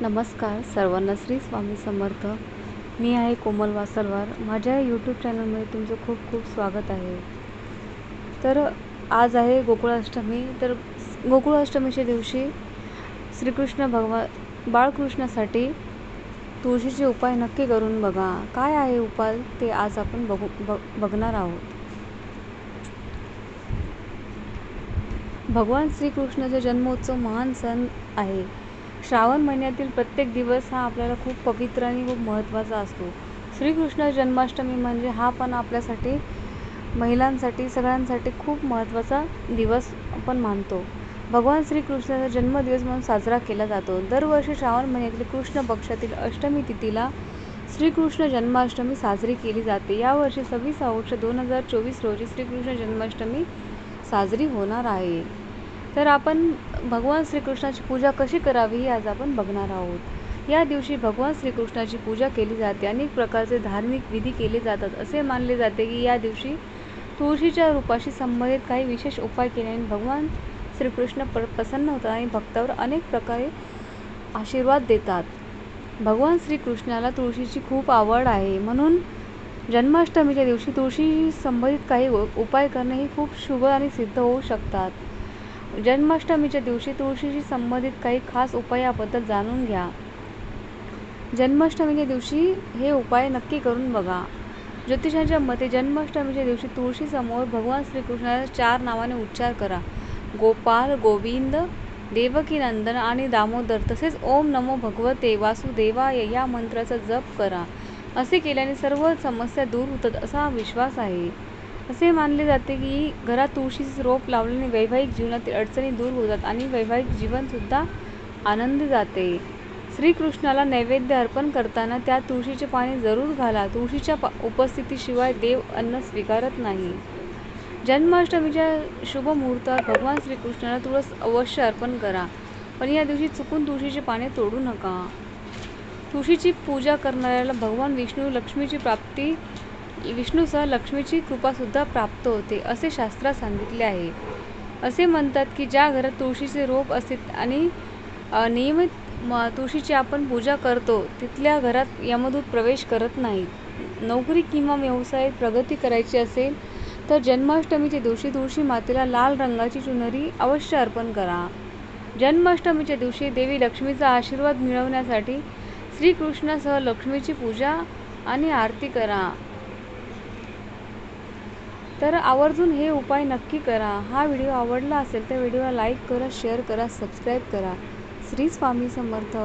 नमस्कार सर्वांना श्री स्वामी समर्थ. मी आहे कोमल वासलवार. माझ्या यूट्यूब चॅनलमध्ये तुमचं खूप खूप स्वागत आहे. तर आज आहे गोकुळाष्टमी. तर गोकुळाष्टमीच्या दिवशी श्रीकृष्ण भगवान बाळकृष्णासाठी तुळशीचे उपाय नक्की करून बघा. काय आहे उपाय ते आज आपण बघू बघ बघणार आहोत. भगवान श्रीकृष्णाचा जन्मोत्सव महान सण आहे. श्रावण महिन्यातील प्रत्येक दिवस हा आपल्याला खूप पवित्र आणि खूप महत्त्वाचा असतो. श्रीकृष्ण जन्माष्टमी म्हणजे हा पण आपल्यासाठी महिलांसाठी सगळ्यांसाठी खूप महत्त्वाचा दिवस आपण मानतो. भगवान श्रीकृष्णाचा जन्मदिवस म्हणून साजरा केला जातो. दरवर्षी श्रावण महिन्यातील कृष्ण पक्षातील अष्टमी तिथीला श्रीकृष्ण जन्माष्टमी साजरी केली जाते. यावर्षी सव्वीस ऑगस्ट दोन हजार चोवीस रोजी श्रीकृष्ण जन्माष्टमी साजरी होणार आहे. तर आपण भगवान श्रीकृष्णाची पूजा कशी करावी ही आज आपण बघणार आहोत. या दिवशी भगवान श्रीकृष्णाची पूजा केली जाते. अनेक प्रकारचे धार्मिक विधी केले जातात. असे मानले जाते की या दिवशी तुळशीच्या रूपाशी संबंधित काही विशेष उपाय केल्याने भगवान श्रीकृष्ण प्र प्रसन्न होतात आणि भक्तावर अनेक प्रकारे आशीर्वाद देतात. भगवान श्रीकृष्णाला तुळशीची खूप आवड आहे. म्हणून जन्माष्टमीच्या दिवशी तुळशी संबंधित काही उपाय करणे हे खूप शुभ आणि सिद्ध होऊ शकतात. जन्माष्टमीच्या दिवशी तुळशीशी संबंधित काही खास उपायाबद्दल जाणून घ्या. जन्माष्टमीच्या दिवशी हे उपाय नक्की करून बघा. ज्योतिषांच्या मते जन्माष्टमीच्या दिवशी तुळशीसमोर भगवान श्रीकृष्णाच्या चार नावाने उच्चार करा. गोपाल गोविंद देवकीनंदन आणि दामोदर तसेच ओम नमो भगवते वासुदेवाय या मंत्राचा जप करा. असे केल्याने सर्व समस्या दूर होतात असा विश्वास आहे. असे मानले जाते की घरात तुळशीचे रोप लावल्याने वैवाहिक जीवनातील अडचणी दूर होतात आणि वैवाहिक जीवनसुद्धा आनंदी जाते. श्रीकृष्णाला नैवेद्य अर्पण करताना त्या तुळशीचे पाणी जरूर घाला. तुळशीच्या उपस्थितीशिवाय देव अन्न स्वीकारत नाही. जन्माष्टमीच्या शुभ मुहूर्तात भगवान श्रीकृष्णाला तुळस अवश्य अर्पण करा. पण या दिवशी चुकून तुळशीचे पाने तोडू नका. तुळशीची पूजा करणाऱ्याला भगवान विष्णू लक्ष्मीची प्राप्ती विष्णूसह लक्ष्मीची कृपासुद्धा प्राप्त होते असे शास्त्रात सांगितले आहे. असे म्हणतात की ज्या घरात तुळशीचे रोप असते आणि नियमित म तुळशीची आपण पूजा करतो तिथल्या घरात यमदूत प्रवेश करत नाहीत. नोकरी किंवा व्यवसायात प्रगती करायची असेल तर जन्माष्टमीच्या दिवशी तुळशी मातेला लाल रंगाची चुनरी अवश्य अर्पण करा. जन्माष्टमीच्या दिवशी देवी लक्ष्मीचा आशीर्वाद मिळवण्यासाठी श्रीकृष्णासह लक्ष्मीची पूजा आणि आरती करा. तर आवर्जून हे उपाय नक्की करा. हा व्हिडिओ आवडला असेल तर व्हिडिओला लाईक करा शेअर करा सबस्क्राईब करा. श्री स्वामी समर्थ.